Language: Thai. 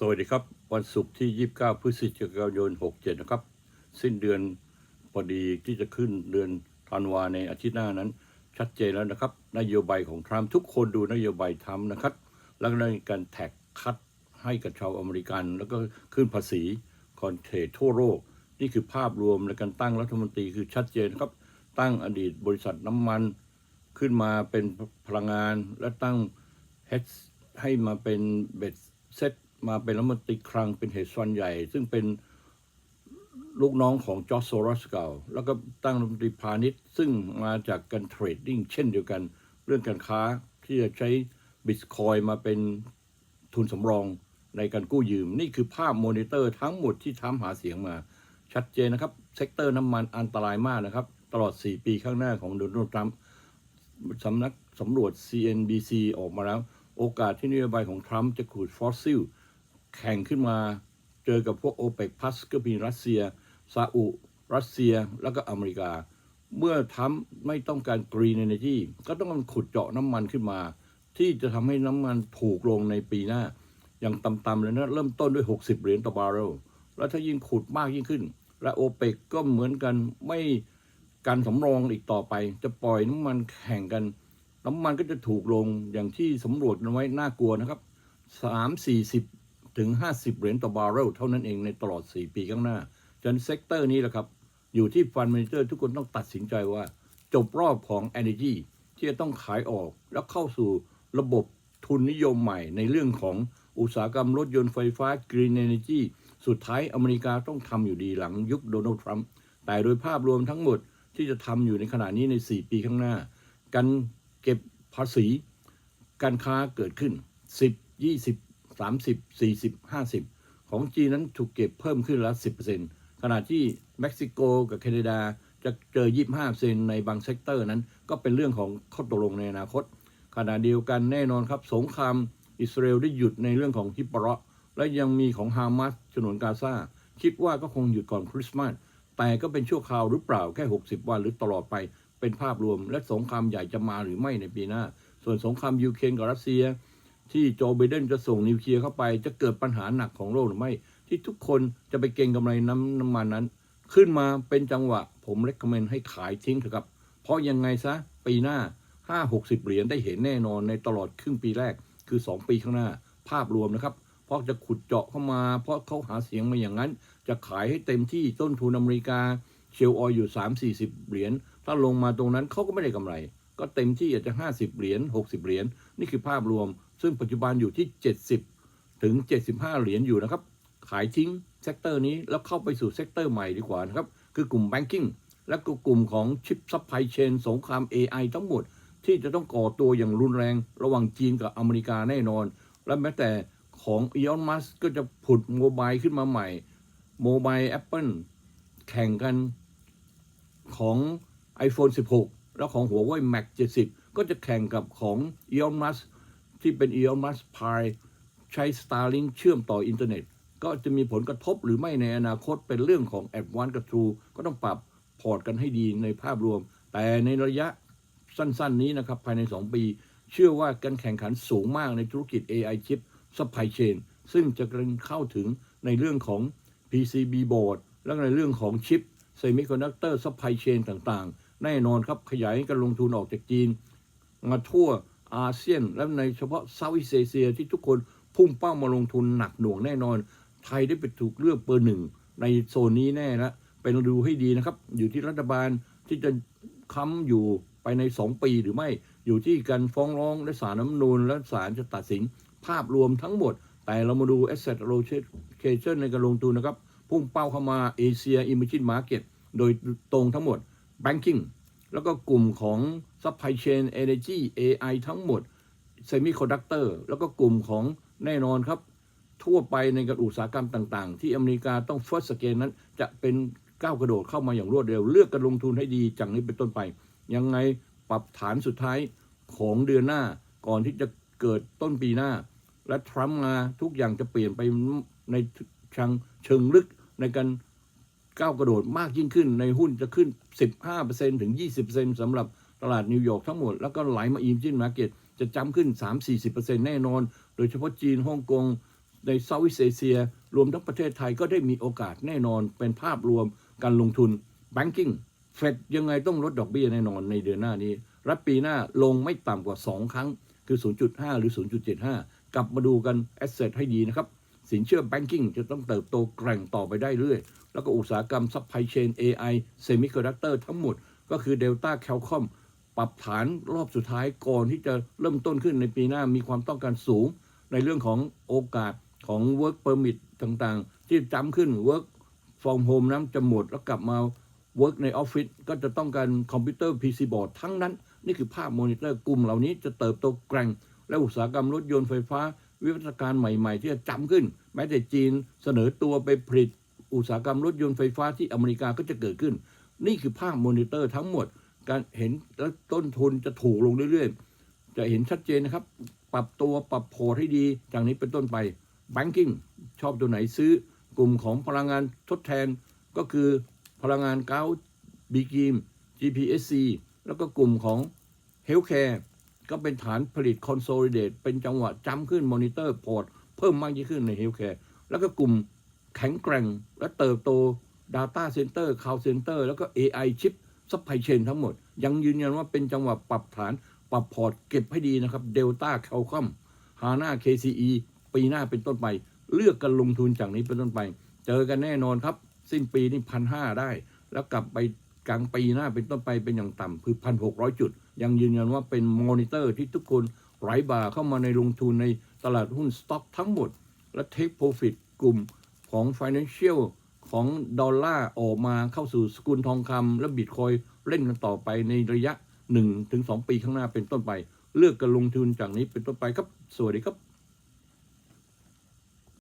สวัสดีครับ วันศุกร์ที่ 29 พฤศจิกายน 67 นะครับ สิ้นเดือนพอดีที่จะขึ้นเดือนธันวาในอาทิตย์หน้านั้น ชัดเจนแล้วนะครับ นโยบายของทรัมป์ทุกคนดูนโยบายทรัมป์นะครับ แล้วก็ในการแท็กคัดให้กับชาวอเมริกัน แล้วก็ขึ้นภาษีคอนเทรดทั่วโลกนี่คือภาพรวมในการตั้งรัฐมนตรีคือชัดเจนครับ ตั้งอดีตบริษัทน้ำมันขึ้นมาเป็นพลังงานและตั้งเฮดให้มาเป็นเบ็ดเซต มาเป็นรัฐมนตรีคลังเป็นเหตุส่วนใหญ่ ซึ่งเป็นลูกน้องของจอร์จโซรอสเก่า แล้วก็ตั้งรัฐมนตรีพาณิชย์ซึ่งมาจากการเทรดดิ้งเช่นเดียวกัน เรื่องการค้าที่จะใช้บิตคอยมาเป็นทุนสำรองในการกู้ยืม นี่คือภาพมอนิเตอร์ทั้งหมดที่ทำหาเสียงมา ชัดเจนนะครับ เซกเตอร์น้ำมันอันตรายมากนะครับ ตลอด 4 ปีข้างหน้าของโดนัลด์ทรัมป์สำนักสำรวจ CNBC ออกมาแล้ว โอกาสที่นโยบายของทรัมป์จะขูดฟอสซิล แข่งขึ้นมาเจอกับพวกโอเปกพัสก็มีรัสเซียซาอุรัสเซียแล้วก็อเมริกา เมื่อทรัมป์ไม่ต้องการกรีน n นจีก็ต้องขุดเจาะน้ำมันขึ้นมา ที่จะทำให้น้ำมันถูกลงในปีหน้า อย่างต่ำๆเลยนะ เริ่มต้นด้วย 60 เหรียญต่อบาร์เรลแล้วถ้ายิ่งขุดมากยิ่งขึ้น และโอเปกก็เหมือนกันไม่การสำรองอีกต่อไป จะปล่อยน้ำมันแข่งกัน น้ำมันก็จะถูกลงอย่างที่สำรวจไว้น่ากลัวนะครับ 3 40 ถึง 50 เหรียญต่อบาร์เรลเท่านั้นเองในตลอด 4 ปีข้างหน้าฉะนั้นเซกเตอร์นี้แหละครับ อยู่ที่ฟัน d ม a เจอร์ทุกคนต้องตัดสินใจว่า จบรอบของ Energy ที่จะต้องขายออกแล้วเข้าสู่ระบบทุนนิยมใหม่ในเรื่องของอุตสาหกรรมรถยนต์ไฟฟ้า Green Energy สุดท้ายอเมริกาต้องทำอยู่ดีหลังยุคโดนัลด์ทรัมป์แต่โดยภาพรวมทั้งหมดที่จะทำอยู่ในขณะนี้ใน 4 ปีข้างหน้า การเก็บภาษี การค้าเกิดขึ้น 10 20 30 40 50 ของจีนนั้นถูกเก็บเพิ่มขึ้นละ 10%ขณะที่เม็กซิโกกับแคนาดาจะเจอ 25%ในบางเซกเตอร์นั้น ก็เป็นเรื่องของข้อตกลงในอนาคต ขณะเดียวกันแน่นอนครับ สงครามอิสราเอลได้หยุดในเรื่องของฮิปราะและยังมีของฮามาสฉนวนกาซาคิดว่าก็คงหยุดก่อนคริสต์มาสแต่ก็เป็นชั่วคราวหรือเปล่าแค่ 60 วันหรือตลอดไปเป็นภาพรวม และสงครามใหญ่จะมาหรือไม่ในปีหน้า ส่วนสงครามยูเครนกับรัสเซีย ที่โจไบเดนจะส่งนิวเคลียร์เข้าไป จะเกิดปัญหาหนักของโลกหรือไม่ ที่ทุกคนจะไปเก็งกำไรน้ำน้ำมันนั้น ขึ้นมาเป็นจังหวะ ผมเล็กเมนให้ขายทิ้งเถอะครับ เพราะยังไงซะปีหน้า 5 60 เหรียญได้เห็นแน่นอนในตลอดครึ่งปีแรกคือ 2 ปีข้างหน้า ภาพรวมนะครับ เพราะจะขุดเจาะเข้ามา เพราะเขาหาเสียงมาอย่างนั้น จะขายให้เต็มที่ต้นทุนอเมริกาเชลออยอยู่ 3 40 เหรียญถ้าลงมาตรงนั้นเขาก็ไม่ได้กำไร ก็เต็มที่อาจจะ 50 เหรียญ60 เหรียญนี่คือภาพรวม ซึ่งปัจจุบันอยู่ที่ 70 ถึง 75 เหรียญอยู่นะครับ ขายทิ้งเซกเตอร์นี้แล้วเข้าไปสู่เซกเตอร์ใหม่ดีกว่านะครับ คือกลุ่มแบงกิ้งและก็กลุ่มของชิปซัพพลายเชนสงคราม AI ทั้งหมด ที่จะต้องก่อตัวอย่างรุนแรง ระหว่างจีนกับอเมริกาแน่นอน และแม้แต่ของอีออนมัสก็จะผุดโมบายขึ้นมาใหม่โมบายแอปเปิลแข่งกันของ iPhone 16 แล้วของหัวเว่ย Mac 70 ก็จะแข่งกับของ Elon Musk ที่เป็น Elon Musk Pi ใช้ Starlink เชื่อมต่ออินเทอร์เน็ต ก็จะมีผลกระทบหรือไม่ในอนาคตเป็นเรื่องของ a d v a n c e กับ True ก็ต้องปรับพอร์ตกันให้ดีในภาพรวม แต่ในระยะสั้นๆ นี้นะครับภายใน 2 ปี เชื่อว่าการแข่งขันสูงมากในธุรกิจ AI chip supply chain ซึ่งจะกำลังเข้าถึงในเรื่องของ PCB board และในเรื่องของชิป semiconductor supply chain ต่างๆ แน่นอนครับขยายการลงทุนออกจากจีน มาทั่ว อาเซียน และในเฉพาะเซาท์อีสเอเชียที่ทุกคนพุ่งเป้ามาลงทุนหนักหน่วงแน่นอน ไทยได้ไปถูกเลือกเบอร์หนึ่งในโซนนี้แน่ล้วเป็นดูให้ดีนะครับ อยู่ที่รัฐบาลที่จะค้ำอยู่ไปใน 2 ปีหรือไม่อยู่ที่การฟ้องร้องและสารน้ำนูนและศาลจะตัดสินภาพรวมทั้งหมด แต่เรามาดู asset allocation ในการลงทุนนะครับ พุ่งเป้าเข้ามาเอเชีย emerging market โดยตรงทั้งหมด banking แล้วก็กลุ่มของ supply chain energy AI ทั้งหมด semiconductor แล้วก็กลุ่มของแน่นอนครับ ทั่วไปในการอุตสาหกรรมต่างๆ ที่อเมริกาต้อง first scale นั้น จะเป็นก้าวกระโดดเข้ามาอย่างรวดเร็ว เลือกการลงทุนให้ดีจากนี้เป็นต้นไป ยังไงปรับฐานสุดท้ายของเดือนหน้าก่อนที่จะเกิดต้นปีหน้า และทรัมป์มาทุกอย่างจะเปลี่ยนไปในเชิงเชิงลึกในการ ก้าวกระโดดมากยิ่งขึ้นในหุ้นจะขึ้น 15%ถึง 20%สำหรับตลาดนิวยอร์กทั้งหมด แล้วก็ไหลมาอีมจินมาเก็ตจะจำขึ้น 3-40%แน่นอน โดยเฉพาะจีนฮ่องกงในเซาท์อีสเอเชีย รวมทั้งประเทศไทยก็ได้มีโอกาสแน่นอนเป็นภาพรวมการลงทุน Banking เฟดยังไงต้องลดดอกเบี้ยแน่นอนในเดือนหน้านี้และปีหน้าลงไม่ต่ำกว่า 2 ครั้งคือ 0.5 หรือ 0.75 กลับมาดูกันแอสเซทให้ดีนะครับ สินเชื่อ Banking จะต้องเติบโตแกร่งต่อไปได้เรื่อย แล้วก็อุตสาหกรรม Supply Chain AI Semiconductor ทั้งหมด ก็คือ Delta Qualcomm ปรับฐานรอบสุดท้ายก่อนที่จะเริ่มต้นขึ้นในปีหน้ามีความต้องการสูง ในเรื่องของโอกาสของ Work Permit ต่างๆ ที่จำขึ้น Work from Home นั้นจะหมดแล้วกลับมา Work ในออฟฟิศก็จะต้องการคอมพิวเตอร์ PC board ทั้งนั้น นี่คือภาพมอนิเตอร์กลุ่มเหล่านี้จะเติบโตแกร่ง และอุตสาหกรรมรถยนต์ไฟฟ้า วิวัฒนาการใหม่ ๆ ที่จะจำขึ้น แม้แต่จีนเสนอตัวไปผลิต อุตสาหกรรมรถยนต์ไฟฟ้าที่อเมริกาก็จะเกิดขึ้น นี่คือภาพมอนิเตอร์ทั้งหมด การเห็นและต้นทุนจะถูกลงเรื่อยๆ จะเห็นชัดเจนนะครับ ปรับตัวปรับโพอร์ตให้ดี จากนี้เป็นต้นไป Banking ชอบตัวไหนซื้อกลุ่มของพลังงานทดแทนก็คือพลังงานเก้าบีกีม GPSC แล้วก็กลุ่มของ Healthcare ก็เป็นฐานผลิต Consolidate เป็นจังหวะจำขึ้น Monitor Port เพิ่มมากยิ่งขึ้นใน Healthcare แล้วก็กลุ่มแข็งแกร่งและเติบโต Data Center Cloud Center แล้วก็ AI Chip Supply Chain ทั้งหมด ยังยืนยันว่าเป็นจังหวะปรับฐานปรับพอร์ตเก็บให้ดีนะครับ Delta Qualcomm HANA KCE ปีหน้าเป็นต้นไป เลือกกันลงทุนจากนี้เป็นต้นไป เจอกันแน่นอนครับ สิ้นปีนี่พันห้าได้ แล้วกลับไปกลางปีหน้าเป็นต้นไปเป็นอย่างต่ำคือพันหกร้อยจุด ยังยืนยันว่าเป็นมอนิเตอร์ที่ทุกคนไหลบ่าเข้ามาในลงทุนในตลาดหุ้นสต็อกทั้งหมด และเทคโปรฟิตกลุ่มของ Financial ของดอลลาร์ออกมาเข้าสู่สกุลทองคำและบิตคอยเล่นกันต่อไปในระยะ 1-2 ปีข้างหน้าเป็นต้นไป เลือกการลงทุนจากนี้เป็นต้นไปครับ สวัสดีครับ